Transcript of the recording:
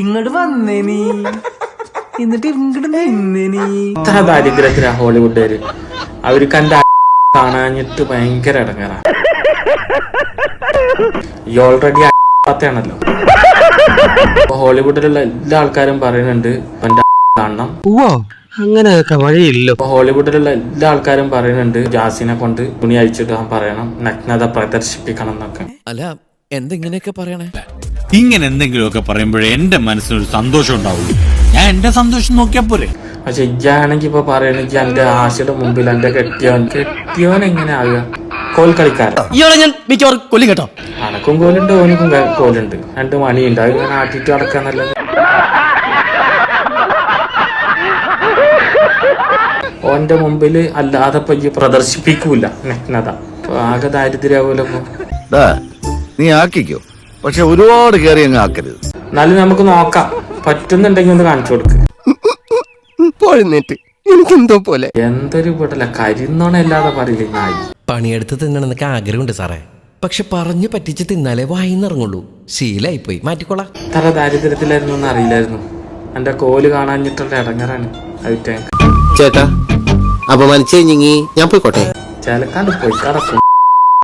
ഇങ്ങോട്ട് വന്നേനി എന്നിട്ട് ഇങ്ങോട്ട് നിന്നേനി ഇത്ര ദാരിദ്ര്യത്തിലാ ഹോളിവുഡുകാര് അവർക്ക് എന്റെ കാണാഞ്ഞിട്ട് ഭയങ്കര ഇടങ്ങാറാ. ഈ ഓൾറെഡി ആണല്ലോ ഹോളിവുഡിലുള്ള എല്ലാ ആൾക്കാരും പറയുന്നുണ്ട് എന്റെ കാണണം. അങ്ങനെയൊക്കെ വഴിയില്ലോ. ഇപ്പൊ ഹോളിവുഡിലുള്ള എല്ലാ ആൾക്കാരും പറയുന്നുണ്ട് ജാസിനെ കൊണ്ട് തുണി അഴിച്ചിട്ട് പറയണം നഗ്നത പ്രദർശിപ്പിക്കണം എന്നൊക്കെ. അല്ല എന്തെങ്ങനെയൊക്കെ പറയണേ? ഇങ്ങനെ എന്തെങ്കിലുമൊക്കെ പറയുമ്പോഴേ എന്റെ മനസ്സിനൊരു സന്തോഷം ഉണ്ടാവുള്ളൂ. ഞാൻ എന്റെ സന്തോഷം നോക്കിയാ പോരെ. പക്ഷെ ഇജ്ജാണെങ്കി ഇപ്പൊ പറയണെങ്കിൽ എന്റെ ആശയുടെ മുമ്പിൽ എന്റെ കെട്ടിയോൻ കെട്ടിയോൻ എങ്ങനെ ആകുക കോൽ കളിക്കാരൻ. ഇയാളെ ഞാൻ മിക്കവാറും കൊല്ലും കേട്ടോ. അനക്കും കോലുണ്ട് ഓനിക്കും കോലുണ്ട്. രണ്ട് മണിയുണ്ട്. അത് ഇങ്ങനെ ആട്ടിട്ട് അടക്കാൻ നല്ലത്. ഓന്റെ മുമ്പിൽ അല്ലാതെ പയ്യ പ്രദർശിപ്പിക്കൂല. നഗ്നത ആകെ ദാരിദ്ര്യാവൂലോ നീ ആക്കിക്കോ. പക്ഷെ ഒരുപാട് കയറി അങ്ങ് ആക്കരുത്. എന്നാലും നമുക്ക് നോക്കാം. പറ്റുന്നുണ്ടെങ്കിൽ ഒന്ന് കാണിച്ചു കൊടുക്ക്. പോഴുന്നേറ്റ് എനിക്കെന്തോ പോലെ. എന്തൊരു വീട്ടല്ല കരിന്നോണ അല്ലാതെ പറയില്ല നായി? പണിയെടുത്ത് തിന്നണമെന്നൊക്കെ ആഗ്രഹമുണ്ട് സാറേ. പക്ഷെ പറഞ്ഞു പറ്റിച്ച് തിന്നാലേ വായിന്നിറങ്ങുള്ളൂ. ശീലായിപ്പോയി. മാറ്റിക്കോളാം. തല ദാരിദ്ര്യത്തിലായിരുന്നു എന്ന് അറിയില്ലായിരുന്നു. എന്റെ കോൽ കാണാഞ്ഞിട്ടുള്ള ഇടങ്ങറാണ്. ചേട്ടാ അപമാനിച്ചു കഴിഞ്ഞി ഞാൻ പോയിക്കോട്ടെ? ചേലക്കാണ്ട് പോയി കടക്കും.